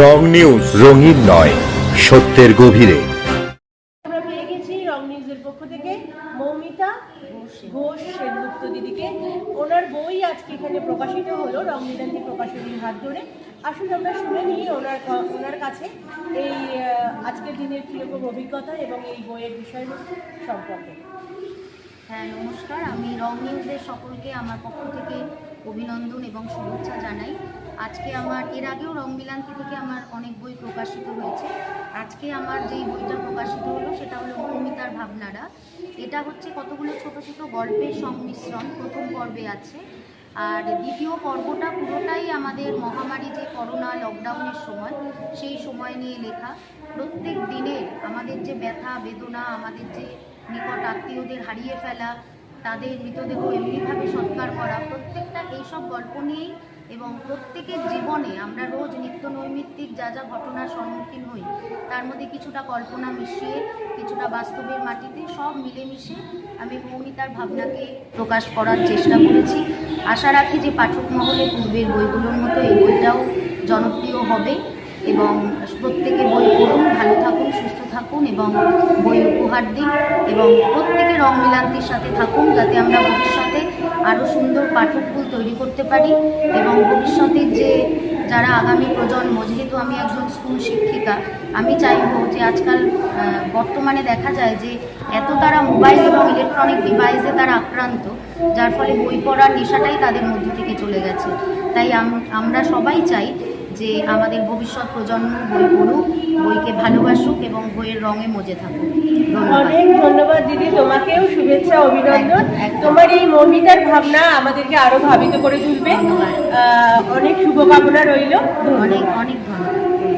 রং news রঙিন নয় সত্যের গভীরে। আমরা পেয়ে গেছি রং নিউজের পক্ষ থেকে মৌমিতা ঘোষ সেনগুপ্ত দিদিকে। ওনার বই আজকে এখানে প্রকাশিত হলো রং নিদান্তি প্রকাশনীর হাত ধরে। আসলে আমরা শুনে নিই ওনার ওনার কাছে এই আজকের দিনের কীরকম অভিজ্ঞতা এবং এই বইয়ের বিষয়বস্তু সম্পর্কে। হ্যাঁ নমস্কার। আমি রং নিউজের সকলকে আমার পক্ষ থেকে অভিনন্দন এবং শুভেচ্ছা জানাই। আজকে আমার, এর আগেও রং মিলান্তি থেকে আমার অনেক বই প্রকাশিত হয়েছে। আজকে আমার যেই বইটা প্রকাশিত হলো, সেটা হলো মৌমিতার ভাবনারা। এটা হচ্ছে কতগুলো ছোট ছোট গল্পের সংমিশ্রণ, প্রথম পর্বে আছে। আর দ্বিতীয় পর্বটা পুরোটাই আমাদের মহামারী যে করোনা লকডাউনের সময়, সেই সময় নিয়ে লেখা। প্রত্যেক দিনের আমাদের যে ব্যথা, বেদনা, আমাদের যে নিকট আত্মীয়দের হারিয়ে ফেলা, তাদের মৃতদেহ এমনিভাবে সৎকার করা, প্রত্যেকটা এইসব গল্প নিয়েই এবং প্রত্যেকের জীবনে আমরা রোজ নিত্য নৈমিত্তিক যা যা ঘটনার সম্মুখীন হই, তার মধ্যে কিছুটা কল্পনা মিশিয়ে, কিছুটা বাস্তবের মাটিতে সব মিলেমিশে আমি মৌমিতার ভাবনাকে প্রকাশ করার চেষ্টা করেছি। আশা রাখি যে পাঠক মহলে পূর্বের বইগুলোর মতো এই বইটাও জনপ্রিয় হবে এবং প্রত্যেকে বই পড়ুন, ভালো থাকুন, সুস্থ থাকুন এবং বই উপহার দিন এবং প্রত্যেকে রং মিলান্তির সাথে থাকুন যাতে আমরা ভবিষ্যতে আরও সুন্দর পাঠককুল তৈরি করতে পারি এবং ভবিষ্যতের যে যারা আগামী প্রজন্ম যেহেতু আমি একজন স্কুল শিক্ষিকা আমি চাইব যে আজকাল বর্তমানে দেখা যায় যে এত তারা মোবাইল এবং ইলেকট্রনিক ডিভাইসে তারা আক্রান্ত যার ফলে বই পড়ার নেশাটাই তাদের মধ্যে থেকে চলে গেছে। তাই আমরা সবাই চাই যে আমাদের ভবিষ্যৎ প্রজন্ম বই পড়ুক বইকে ভালোবাসুক এবং বইয়ের রঙে মজে থাকুক। অনেক ধন্যবাদ দিদি তোমাকেও শুভেচ্ছা অভিনন্দন। তোমার এই মৌমিতার ভাবনা আমাদেরকে আরও ভাবিত করে তুলবে। অনেক শুভকামনা রইল। অনেক অনেক ধন্যবাদ।